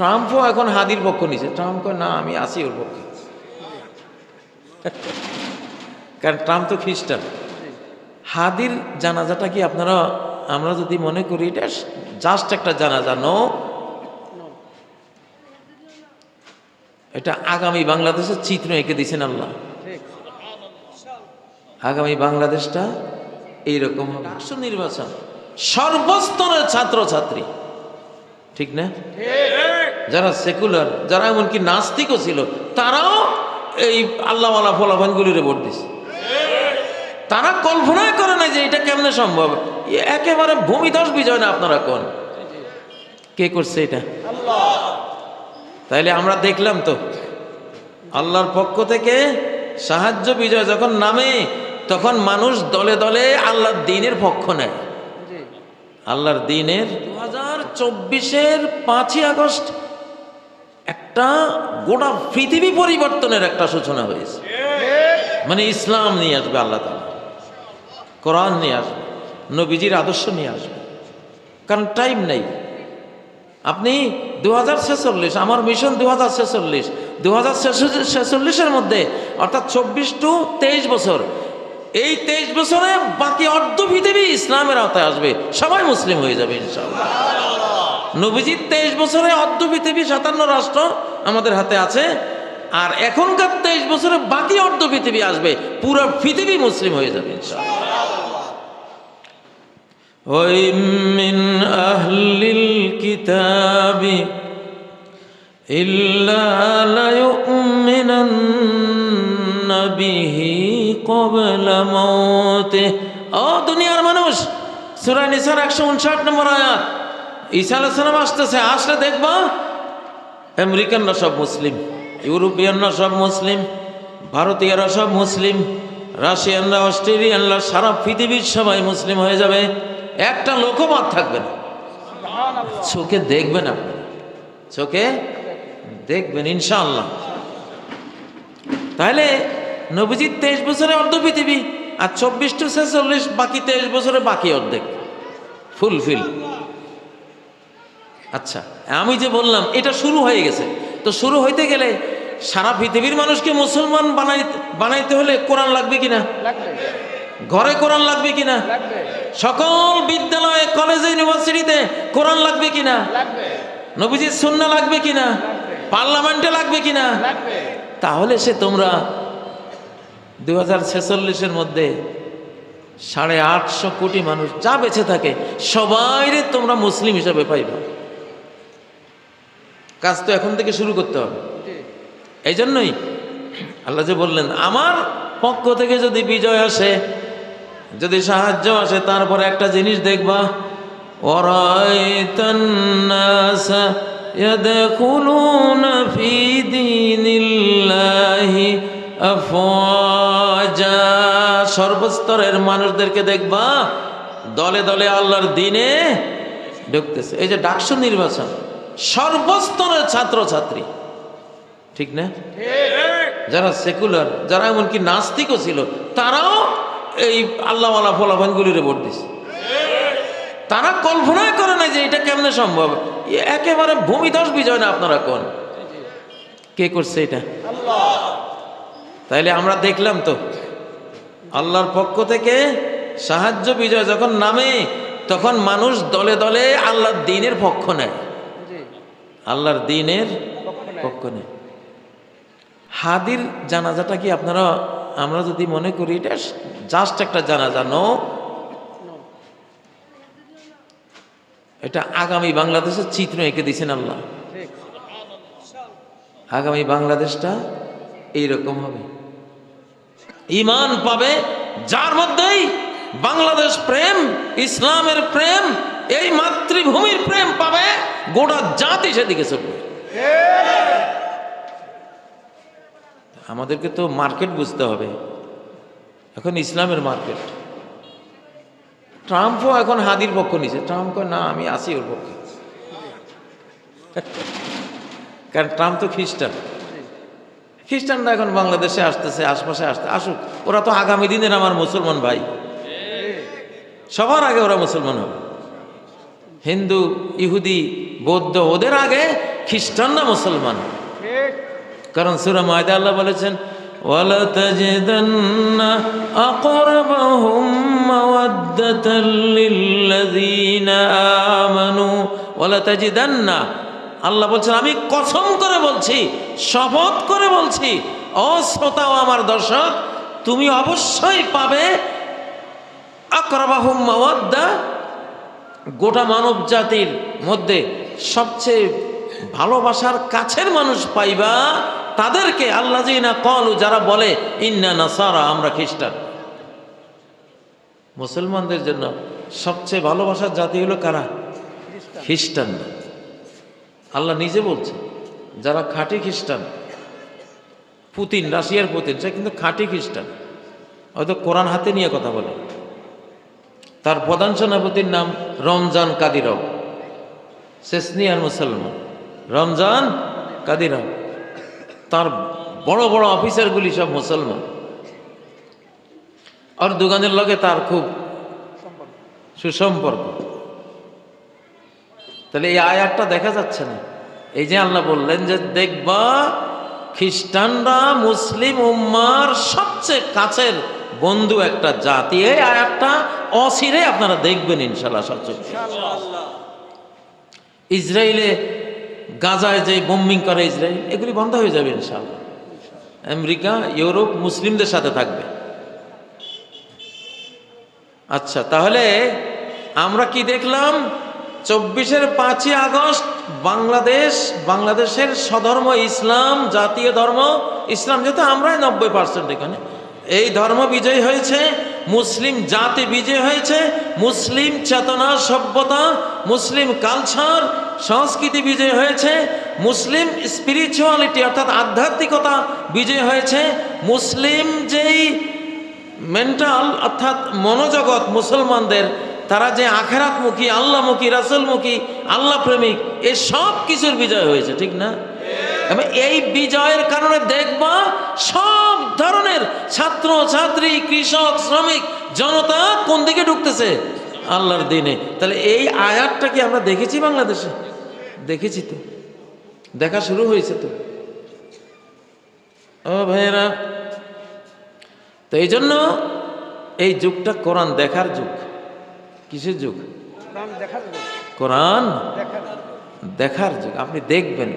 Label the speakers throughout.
Speaker 1: ট্রাম্পও এখন হাদির পক্ষ নিছে। ট্রাম্প কয়, না, আমি আসি ওর পক্ষে। কারণ ট্রাম্প তো খ্রিস্টান। হাদির জানাজাটা কি আপনারা, আমরা যদি মনে করি, এটা জাস্ট একটা জানাজা, নো? এটা আগামী বাংলাদেশের চিত্র এঁকে দিয়েছেন আল্লাহ। আগামী বাংলাদেশটা এইরকম হবে। নির্বাচন, সর্বস্তরের ছাত্রছাত্রী। ঠিক না? যারা সেকুলার যারা এমনকি নাস্তিকও ছিল, তারাও এই আল্লাহওয়ালা ফলাফানগুলিরে ভোট দিছে। তারা কল্পনাই করে না যে এটা কেমনে সম্ভব। একেবারে ভূমিধস বিজয় না আপনারা কোন? কে করছে এটা? তাইলে আমরা দেখলাম তো, আল্লাহর পক্ষ থেকে সাহায্য বিজয় যখন নামে, তখন মানুষ দলে দলে আল্লাহর দিনের পক্ষ নেয়। আল্লাহর দিনের দু হাজার চব্বিশের পাঁচই আগস্ট একটা গোটা পৃথিবী পরিবর্তনের একটা সূচনা হয়েছে। মানে ইসলাম নিয়ে আসবে আল্লাহ তালা কোরআন নিয়ে আসবে, নবীজির আদর্শ নিয়ে আসবে। কারণ টাইম নেই। আপনি দু হাজার ছেচল্লিশ, আমার মিশন দু হাজার ছেচল্লিশ। দু হাজার ছেচল্লিশের মধ্যে, অর্থাৎ চব্বিশ টু তেইশ বছর। এই তেইশ বছরে বাকি অর্ধ পৃথিবী ইসলামের আওতায় আসবে। সবাই মুসলিম হয়ে যাবে ইনশাল্লাহ নবীজির তেইশ বছরে অর্ধ পৃথিবী, সাতান্ন রাষ্ট্র আমাদের হাতে আছে। আর এখনকার তেইশ বছরে বাকি অর্ধ পৃথিবী আসবে। পুরো পৃথিবী মুসলিম হয়ে যাবে মিন ও দুনিয়ার মানুষ সুরানিসার একশো উনষাট নম্বর আয়াত। ঈসা আলাহ সালাম আসতেছে আসলে দেখবা আমেরিকানরা সব মুসলিম ইউরোপিয়ানরা সব মুসলিম ভারতীয়রা সব মুসলিম রাশিয়ানরা অস্ট্রেলিয়ানরা সারা পৃথিবীর সবাই মুসলিম হয়ে যাবে একটা লোকও বাদ থাকবে না। চোখে দেখবেন আপনি চোখে দেখবেন ইনশাআল্লাহ। তাহলে নবীজির তেইশ বছরে অর্ধ পৃথিবী আর চব্বিশ টু ছেচল্লিশ বাকি তেইশ বছরে বাকি অর্ধেক। ফুলফিল। আচ্ছা আমি যে বললাম এটা শুরু হয়ে গেছে। তো শুরু হইতে গেলে সারা পৃথিবীর মানুষকে মুসলমান বানাই বানাইতে হলে কোরআন লাগবে কিনা? ঘরে কোরআন লাগবে কিনা? সকল বিদ্যালয়ে কলেজে ইউনিভার্সিটিতে কোরআন লাগবে কিনা? নবীজির সুন্না লাগবে কিনা? পার্লামেন্টে লাগবে কিনা? তাহলে সে তোমরা দু হাজার ছেচল্লিশের মধ্যে সাড়ে আটশো কোটি মানুষ যা বেঁচে থাকে সবাইরে তোমরা মুসলিম হিসাবে পাইবা। কাজ তো এখন থেকে শুরু করতে হবে। এই জন্যই আল্লাহ যে বললেন, আমার পক্ষ থেকে যদি বিজয় আসে, যদি সাহায্য আসে, তারপরে একটা জিনিস দেখবা সর্বস্তরের মানুষদেরকে দেখবা, দলে দলে আল্লাহর দিনে ঢুকতেছে। এই যে ডাকসু নির্বাচন সর্বস্তরের ছাত্রছাত্রী। ঠিক না? যারা সেকুলার, যারা এমনকি নাস্তিকও ছিল, তারাও এই আল্লাহওয়ালা ফলাফানগুলিরে ভোট দিছে। তারা কল্পনাই করে না যে এটা কেমনে সম্ভব। একেবারে ভূমিধস বিজয় না আপনারা কোন? কে করছে এটা? তাইলে আমরা দেখলাম তো, আল্লাহর পক্ষ থেকে সাহায্য বিজয় যখন নামে, তখন মানুষ দলে দলে আল্লাহর দিনের পক্ষ নেয়। আল্লাহর দিনের পক্ষ নেয় হাদির জানাজাটা কি আপনারা, আমরা যদি মনে করি, এটা জাস্ট একটা জানাজা? নো এটা আগামী বাংলাদেশের চিত্র এঁকে দিয়েছেন আল্লাহ। আগামী বাংলাদেশটা এইরকম হবে। ইমান পাবে যার মধ্যেই বাংলাদেশ প্রেম, ইসলামের প্রেম, এই মাতৃভূমির প্রেম পাবে। গোটা জাতি সেদিকে চলবে আমাদেরকে তো মার্কেট বুঝতে হবে। এখন ইসলামের মার্কেট। ট্রাম্পও এখন হাদির পক্ষ নিছে ট্রাম্প না, আমি আসি ওর পক্ষে। কারণ ট্রাম্প তো খ্রিস্টান। খ্রিস্টানরা এখন বাংলাদেশে আসতেছে, আশপাশে আসতে। আসুক, ওরা তো আগামী দিনের আমার মুসলমান ভাই। সবার আগে ওরা মুসলমান হবে। হিন্দু ইহুদি বৌদ্ধ ওদের আগে খ্রিস্টান না মুসলমান?
Speaker 2: ঠিক।
Speaker 1: কারণ সুরা মায়দা আল্লাহ বলেছেন আল্লাহ বলছেন আমি কসম করে বলছি শপথ করে বলছি ও শ্রোতা ও আমার দর্শক তুমি অবশ্যই পাবে আকরাবাহুম মাওয়াদ্দা গোটা মানব জাতির মধ্যে সবচেয়ে ভালোবাসার কাছের মানুষ পাইবা, তাদেরকে আল্লাহ না কলু, যারা বলে, ইন্না নাসারা, আমরা খ্রিস্টান। মুসলমানদের জন্য সবচেয়ে ভালোবাসার জাতি হলো কারা? খ্রিস্টান। আল্লাহ নিজে বলছে, যারা খাঁটি খ্রিস্টান, পুতিন, রাশিয়ার পুতিন, সে কিন্তু খাঁটি খ্রিস্টান। হয়তো কোরআন হাতে নিয়ে কথা বলে। তার প্রধান সেনাপতির নাম রমজান কাদিরব সেসনিয়ার মুসলমান। রমজান কাদিরব তার বড় বড় অফিসারগুলি সব মুসলমান। আর দোকানের লগে তার খুব সুসম্পর্ক। তাহলে এই আয়াতটা দেখা যাচ্ছে না? এই যে আল্লাহ বললেন যে, দেখবা, খ্রিস্টানরা মুসলিম উম্মার সবচেয়ে কাছের বন্ধু একটা জাতি। এই আয়াতটা অসিরে আপনারা দেখবেন ইনশাল্লাহ সবচেয়ে ইসরায়েলে গাজায় যে বোম্বিং করে ইসরায়েল এগুলি বন্ধ হয়ে যাবে ইনশাল্লাহ আমেরিকা ইউরোপ মুসলিমদের সাথে থাকবে। আচ্ছা তাহলে আমরা কি দেখলাম? চব্বিশের পাঁচই আগস্ট বাংলাদেশ বাংলাদেশের স্বধর্ম ইসলাম জাতীয় ধর্ম ইসলাম যেহেতু আমরাই নব্বই পার্সেন্ট এখানে। এই ধর্ম বিজয়ী হয়েছে মুসলিম জাতি বিজয় হয়েছে, মুসলিম চেতনা সভ্যতা, মুসলিম কালচার সংস্কৃতি বিজয় হয়েছে, মুসলিম স্পিরিচুয়ালিটি অর্থাৎ আধ্যাত্মিকতা বিজয় হয়েছে, মুসলিম যেই মেন্টাল অর্থাৎ মনোজগৎ মুসলমানদের, তারা যে আখেরাতমুখী, আল্লাহমুখী, রাসুলমুখী, আল্লাহ প্রেমিক, এ সব কিছুর বিজয় হয়েছে, ঠিক না? এবং এই বিজয়ের কারণে দেখবা সব ধরনের ছাত্র ছাত্রী কৃষক শ্রমিক জনতা কোন দিকে ঢুকতেছে? আল্লাহর দিনে। তাহলে এই আয়াতটা কি আমরা দেখেছি বাংলাদেশে? দেখেছি তো। দেখা শুরু হয়েছে তো। ও ভাইয়েরা তো এই জন্য এই যুগটা কোরআন দেখার যুগ। কিসের যুগ? কোরআন দেখার যুগ। আপনি দেখবেন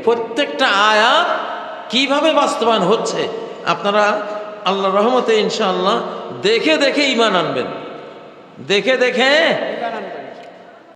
Speaker 1: প্রত্যেকটা আয়াত কীভাবে বাস্তবায়ন হচ্ছে? আপনারা আল্লাহ রহমতে ইনশাআল্লাহ দেখে দেখে ইমান আনবেন। দেখে দেখে